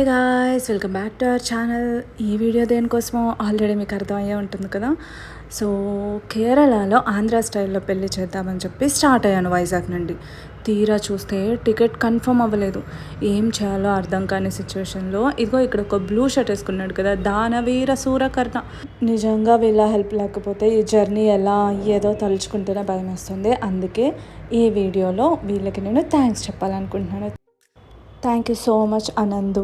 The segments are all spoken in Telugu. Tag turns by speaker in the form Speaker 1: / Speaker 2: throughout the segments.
Speaker 1: Hey guys welcome back to our channel ఈ వీడియో దేనికోసమో ఆల్రెడీ మీకు అర్థమయ్యే ఉంటుంది కదా? సో కేరళలో ఆంధ్ర స్టైల్లో పెళ్ళి చేద్దామని చెప్పి స్టార్ట్ అయ్యాను వైజాగ్ నుండి. తీరా చూస్తే టికెట్ కన్ఫర్మ్ అవ్వలేదు. ఏం చేయాలో అర్థం కాని సిచ్యువేషన్లో ఇదిగో ఇక్కడ ఒక బ్లూ షర్ట్ వేసుకున్నాడు కదా దానవీర సూరకర్ణ. నిజంగా వీళ్ళ హెల్ప్ లేకపోతే ఈ జర్నీ ఎలా అయ్యేదో తలుచుకుంటేనే భయం వస్తుంది. అందుకే ఈ వీడియోలో వీళ్ళకి నేను థ్యాంక్స్ చెప్పాలనుకుంటున్నాను. Thank you so much Anandu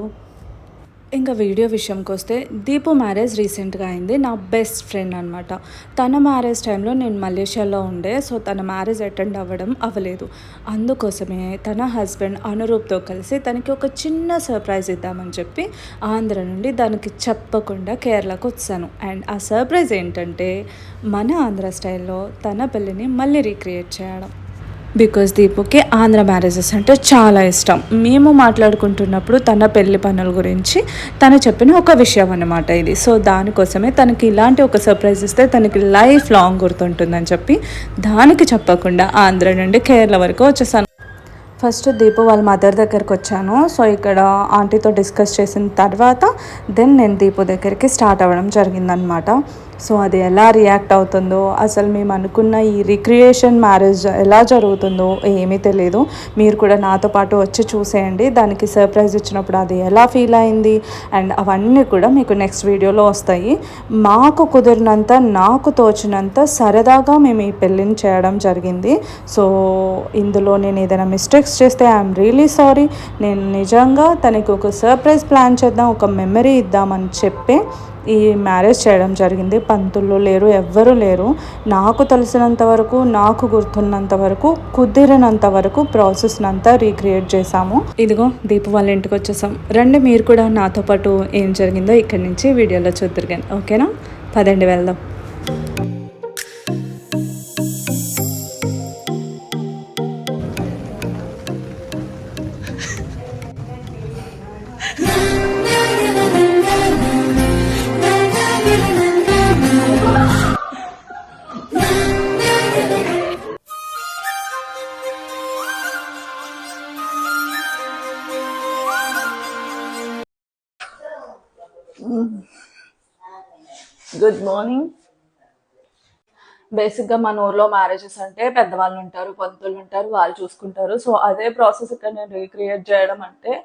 Speaker 1: ఇంకా వీడియో విషయంకి వస్తే దీపు మ్యారేజ్ రీసెంట్గా అయింది. నా బెస్ట్ ఫ్రెండ్ అనమాట తన మ్యారేజ్ టైంలో నేను మలేషియాలో ఉండే సో తన మ్యారేజ్ అటెండ్ అవ్వడం అవ్వలేదు. అందుకోసమే తన హస్బెండ్ అనురూప్తో కలిసి తనకి ఒక చిన్న సర్ప్రైజ్ ఇద్దామని చెప్పి ఆంధ్ర నుండి దానికి చెప్పకుండా కేరళకు వచ్చాను. అండ్ ఆ సర్ప్రైజ్ ఏంటంటే మన ఆంధ్ర స్టైల్లో తన పెళ్ళిని మళ్ళీ రీక్రియేట్ చేయడం. బికాస్ దీపుకి ఆంధ్ర మ్యారేజెస్ అంటే చాలా ఇష్టం. మేము మాట్లాడుకుంటున్నప్పుడు తన పెళ్ళి పనుల గురించి తను చెప్పిన ఒక విషయం అన్నమాట ఇది. సో దానికోసమే తనకి ఇలాంటి ఒక సర్ప్రైజ్ ఇస్తే తనకి లైఫ్ లాంగ్ గుర్తుంటుందని చెప్పి దానికి చెప్పకుండా ఆంధ్ర నుండి కేరళ వరకు వచ్చేసాను. ఫస్ట్ దీపు వాళ్ళ మదర్ దగ్గరికి వచ్చాను. సో ఇక్కడ ఆంటీతో డిస్కస్ చేసిన తర్వాత దెన్ నేను దీపు దగ్గరికి స్టార్ట్ అవ్వడం జరిగిందనమాట సో అది ఎలా రియాక్ట్ అవుతుందో అసలు మేము అనుకున్న ఈ రిక్రియేషన్ మ్యారేజ్ ఎలా జరుగుతుందో ఏమీ తెలియదు మీరు కూడా నాతో పాటు వచ్చి చూసేయండి. దానికి సర్ప్రైజ్ ఇచ్చినప్పుడు అది ఎలా ఫీల్ అయింది అండ్ అవన్నీ కూడా మీకు నెక్స్ట్ వీడియోలో వస్తాయి. మాకు కుదిరినంత నాకు తోచినంత సరదాగా మేము ఈ పెళ్ళిని చేయడం జరిగింది. సో ఇందులో నేను ఏదైనా మిస్టేక్స్ చేస్తే ఐఎమ్ రియలీ సారీ నేను నిజంగా తనకి ఒక సర్ప్రైజ్ ప్లాన్ చేద్దాం ఒక మెమరీ ఇద్దామని చెప్పి ఈ మ్యారేజ్ చేయడం జరిగింది. పంతులు లేరు ఎవ్వరూ లేరు. నాకు తెలిసినంత వరకు నాకు గుర్తున్నంత వరకు కుదిరినంత వరకు ప్రాసెస్ అంతా రీక్రియేట్ చేశాము. ఇదిగో దీపు వాళ్ళ ఇంటికి వచ్చేసాం. రండి మీరు కూడా నాతో పాటు ఏం జరిగిందో ఇక్కడి నుంచి వీడియోలో చూద్దరు కానీ. ఓకేనా? పదండి వెళ్దాం. గుడ్ మార్నింగ్ బేసిక్గా మన ఊర్లో మ్యారేజెస్ అంటే పెద్దవాళ్ళు ఉంటారు పంతులు ఉంటారు వాళ్ళు చూసుకుంటారు. సో అదే ప్రాసెస్ ఇక్కడ నేను రీక్రియేట్ చేయడం అంటే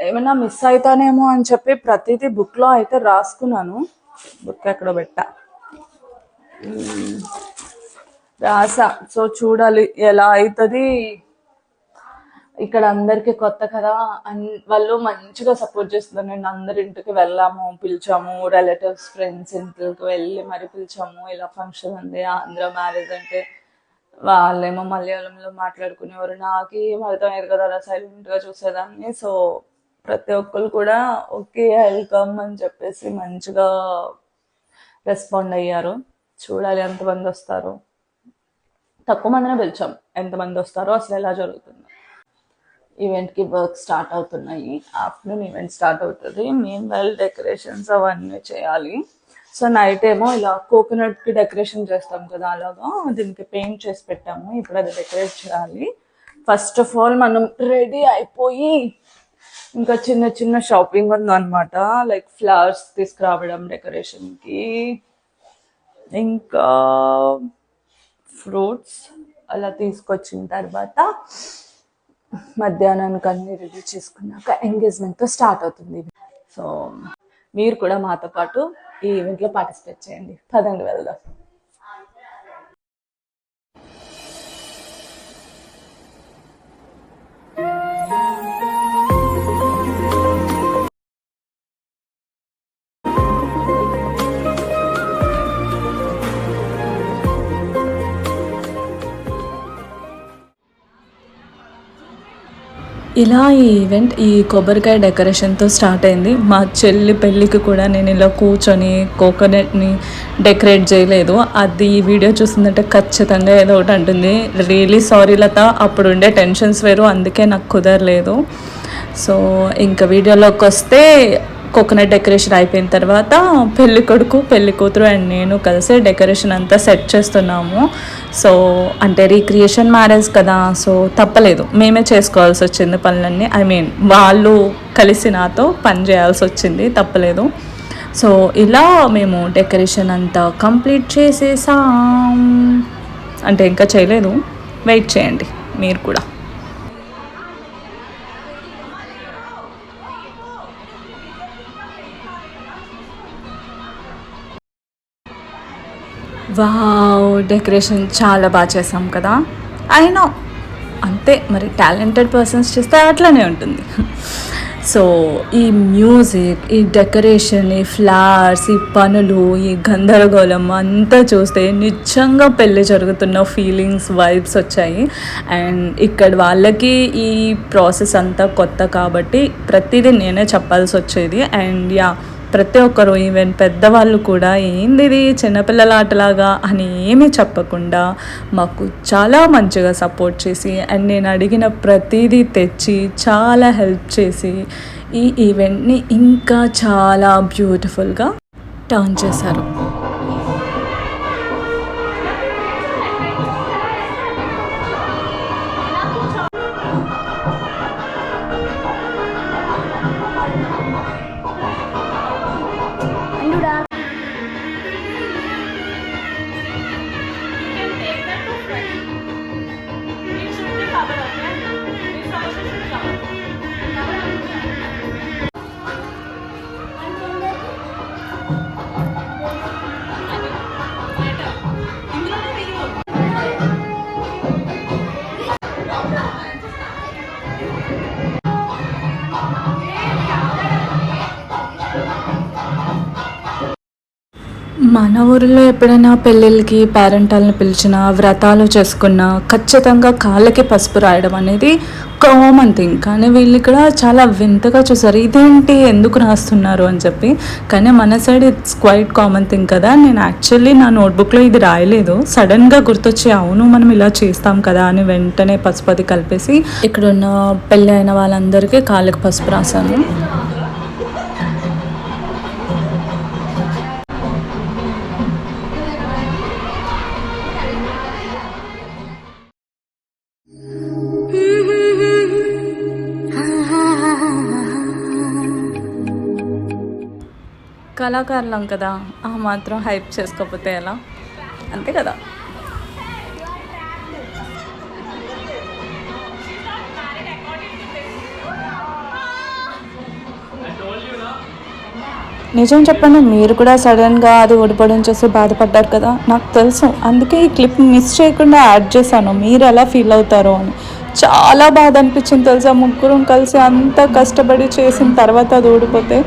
Speaker 1: ఏమైనా మిస్ అవుతానేమో అని చెప్పి ప్రతిదీ బుక్లో అయితే రాసుకున్నాను. బుక్ ఎక్కడ పెట్టా. మ్మ్. రాసా. సో చూడాలి ఎలా అవుతుంది ఇక్కడ అందరికి కొత్త కదా అన్- వాళ్ళు మంచిగా సపోర్ట్ చేస్తున్నారు. నేను అందరి ఇంటికి వెళ్ళాము పిలిచాము రిలేటివ్స్ ఫ్రెండ్స్ ఇంటికి వెళ్ళి మరి పిలిచాము. ఇలా ఫంక్షన్ ఉంది ఆంధ్ర మ్యారేజ్ అంటే వాళ్ళేమో మలయాళంలో మాట్లాడుకునేవారు. నాకు ఏం అర్థమయ్యేది కదా అలా సైలెంట్గా చూసేదాన్ని. సో ప్రతి ఒక్కరు కూడా ఓకే వెల్కమ్ అని చెప్పేసి మంచిగా రెస్పాండ్ అయ్యారు. చూడాలి ఎంతమంది వస్తారు. తక్కువ మందినే పిలిచాం. ఎంతమంది వస్తారో అసలు ఎలా జరుగుతుందో. ఈవెంట్కి వర్క్ స్టార్ట్ అవుతున్నాయి. ఆఫ్టర్నూన్ ఈవెంట్ స్టార్ట్ అవుతుంది. మేము వెల్ డెకరేషన్స్ అవన్నీ చేయాలి. సో నైట్ ఏమో ఇలా కోకోనట్కి డెకరేషన్ చేస్తాం కదా అలాగా. దీనికి పెయింట్ చేసి పెట్టాము. ఇప్పుడు అది డెకరేట్ చేయాలి. ఫస్ట్ ఆఫ్ ఆల్ మనం రెడీ అయిపోయి ఇంకా చిన్న చిన్న షాపింగ్ ఉందన్నమాట. లైక్ ఫ్లవర్స్ తీసుకురావడం డెకరేషన్కి ఇంకా ఫ్రూట్స్ అలా తీసుకొచ్చిన తర్వాత మధ్యాహ్నానికి అన్ని రెడీ చేసుకున్నాక ఎంగేజ్మెంట్తో స్టార్ట్ అవుతుంది. సో మీరు కూడా మాతో పాటు ఈ ఈవెంట్లో పార్టిసిపేట్ చేయండి. పదండి వెళ్దాం. ఇలా ఈ ఈవెంట్ ఈ కొబ్బరికాయ డెకరేషన్తో స్టార్ట్ అయింది. మా చెల్లి పెళ్ళికి కూడా నేను ఇలా కూర్చొని కోకోనట్ని డెకరేట్ చేయలేదు. అది ఈ వీడియో చూసిందంటే ఖచ్చితంగా ఏదో ఒకటి అంటుంది. రియలీ సారీ లత అప్పుడు ఉండే టెన్షన్స్ వేరు అందుకే నాకు కుదరలేదు. సో ఇంకా వీడియోలోకి వస్తే కోకోనట్ డెకరేషన్ అయిపోయిన తర్వాత పెళ్ళి కొడుకు పెళ్ళి కూతురు అండ్ నేను కలిసి డెకరేషన్ అంతా సెట్ చేస్తున్నాము. సో అంటే రీక్రియేషన్ మ్యారేజ్ కదా సో తప్పలేదు. మేమే చేసుకోవాల్సి వచ్చింది పనులన్నీ. ఐ మీన్ వాళ్ళు కలిసి నాతో పని చేయాల్సి వచ్చింది తప్పలేదు. సో ఇలా మేము డెకరేషన్ అంతా కంప్లీట్ చేసేసాం. అంటే ఇంకా చేయలేదు. వెయిట్ చేయండి మీరు కూడా. వావ్ డెకరేషన్ చాలా బాగా చేసాం కదా. అయినా అంతే మరి టాలెంటెడ్ పర్సన్స్ చేస్తే అట్లానే ఉంటుంది. సో ఈ మ్యూజిక్ ఈ డెకరేషన్ ఈ ఫ్లవర్స్ ఈ పనులు ఈ గందరగోళం అంతా చూస్తే నిజంగా పెళ్ళి జరుగుతున్న ఫీలింగ్స్ వైబ్స్ వచ్చాయి. అండ్ ఇక్కడ వాళ్ళకి ఈ ప్రాసెస్ అంతా కొత్త కాబట్టి ప్రతిదీ నేనే చెప్పాల్సి వచ్చేది. అండ్ యా ప్రతి ఒక్కరు ఈవెన్ పెద్దవాళ్ళు కూడా ఏంది ఇది చిన్నపిల్లల ఆటలాగా అని ఏమీ చెప్పకుండా మాకు చాలా మంచిగా సపోర్ట్ చేసి అండ్ నేను అడిగిన ప్రతిదీ తెచ్చి చాలా హెల్ప్ చేసి ఈ ఈవెంట్ని ఇంకా చాలా బ్యూటిఫుల్గా టర్న్ చేశారు. మన ఊరిలో ఎప్పుడైనా పెళ్ళిళ్ళకి పేరెంటాలను పిలిచిన వ్రతాలు చేసుకున్న ఖచ్చితంగా కాళ్ళకి పసుపు రాయడం అనేది కామన్ థింగ్ కానీ వీళ్ళు ఇక్కడ చాలా వింతగా చూసారు ఇదేంటి? ఎందుకు రాస్తున్నారు? అని చెప్పి. కానీ మన side it's quite common thing కదా. నేను యాక్చువల్లీ నా నోట్బుక్లో ఇది రాయలేదు. సడన్గా గుర్తొచ్చి అవును మనం ఇలా చేస్తాం కదా అని వెంటనే పసుపు అది కలిపేసి ఇక్కడ ఉన్న పెళ్ళి అయిన వాళ్ళందరికీ కాళ్ళకి పసుపు రాశాను. కళాకారులం కదా ఆ మాత్రం హైప్ చేసుకోకపోతే ఎలా? అంతే కదా. నిజం చెప్పండి మీరు కూడా సడన్గా అది ఓడిపోవడం చూసి బాధపడ్డారు కదా. నాకు తెలుసు అందుకే ఈ క్లిప్ మిస్ చేయకుండా యాడ్ చేశాను. మీరు ఎలా ఫీల్ అవుతారో అని. చాలా బాధ అనిపించింది తెలుసా ముగ్గురం కలిసి అంత కష్టపడి చేసిన తర్వాత అది ఓడిపోతే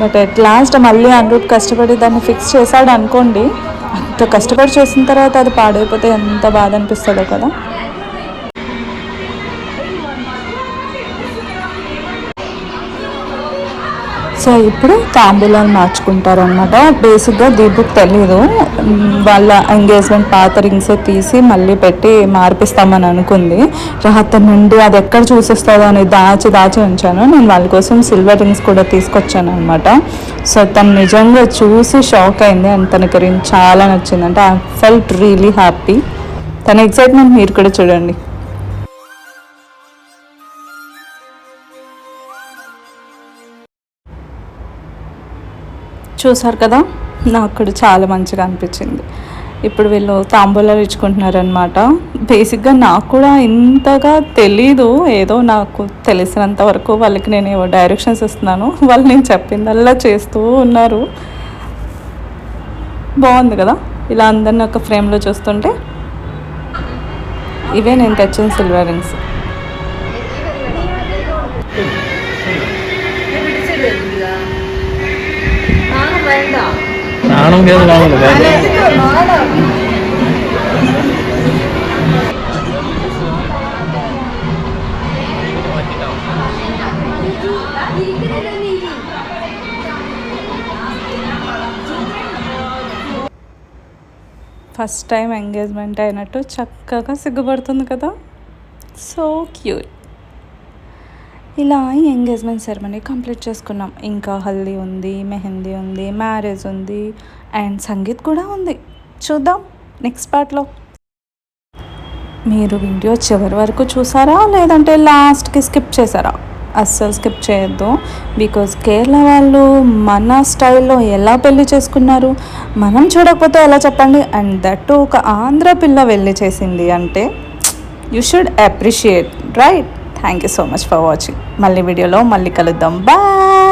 Speaker 1: బట్ అట్ లాస్ట్ మళ్ళీ అనిరుద్ కష్టపడి దాన్ని ఫిక్స్ చేశాడు అనుకోండి అంత కష్టపడి చేసిన తర్వాత అది పాడైపోతే ఎంత బాధ అనిపిస్తుందో కదా. సో ఇప్పుడు తాంబూలాలు మార్చుకుంటారు అనమాట బేసిక్గా దీపుకి తెలీదు. వాళ్ళ ఎంగేజ్మెంట్ పాత రింగ్స్ తీసి మళ్ళీ పెట్టి మార్పిస్తామని అనుకుంది. రాత్రి నుండి అది ఎక్కడ చూసిస్తుందో అని దాచి దాచి ఉంచాను. నేను వాళ్ళ కోసం సిల్వర్ రింగ్స్ కూడా తీసుకొచ్చాను అనమాట సో తను నిజంగా చూసి షాక్ అయింది అండ్ తనకి రింగ్ చాలా నచ్చింది అంటే ఐ ఫెల్ట్ రియలీ హ్యాపీ తన ఎక్సైట్మెంట్ మీరు కూడా చూడండి. చూసారు కదా? నాకు కూడా చాలా మంచిగా అనిపించింది. ఇప్పుడు వీళ్ళు తాంబూలాలు ఇచ్చుకుంటున్నారనమాట బేసిక్గా నాకు కూడా ఇంతగా తెలీదు. ఏదో నాకు తెలిసినంత వరకు వాళ్ళకి నేను ఏవో డైరెక్షన్స్ ఇస్తున్నాను. వాళ్ళు నేను చెప్పిందల్లా చేస్తూ ఉన్నారు. బాగుంది కదా? ఇలా అందరిని ఒక ఫ్రేమ్లో చూస్తుంటే ఇవే నేను తెచ్చిన silver rings
Speaker 2: നാണം കേസ് കാണുന്നില്ല
Speaker 1: ఫస్ట్ టైం ఎంగేజ్మెంట్ అయినట్టు చక్కగా సిగ్గుపడుతుంది కదా సో క్యూట్ ఇలా ఎంగేజ్మెంట్ సెరమనీ కంప్లీట్ చేసుకున్నాం. ఇంకా హల్దీ ఉంది మెహందీ ఉంది మ్యారేజ్ ఉంది అండ్ సంగీత్ కూడా ఉంది. చూద్దాం నెక్స్ట్ పార్ట్లో. మీరు వీడియో చివరి వరకు చూసారా? లేదంటే లాస్ట్కి స్కిప్ చేశారా? అస్సలు స్కిప్ చేయొద్దు. బికాజ్ కేరళ వాళ్ళు మన స్టైల్లో ఎలా పెళ్ళి చేసుకున్నారు మనం చూడకపోతే ఎలా చెప్పండి? అండ్ దట్ ఒక ఆంధ్ర పిల్ల వెళ్ళి చేసింది అంటే you should appreciate right thank you so much for watching మళ్ళీ వీడియోలో మళ్ళీ కలుద్దాం. బాయ్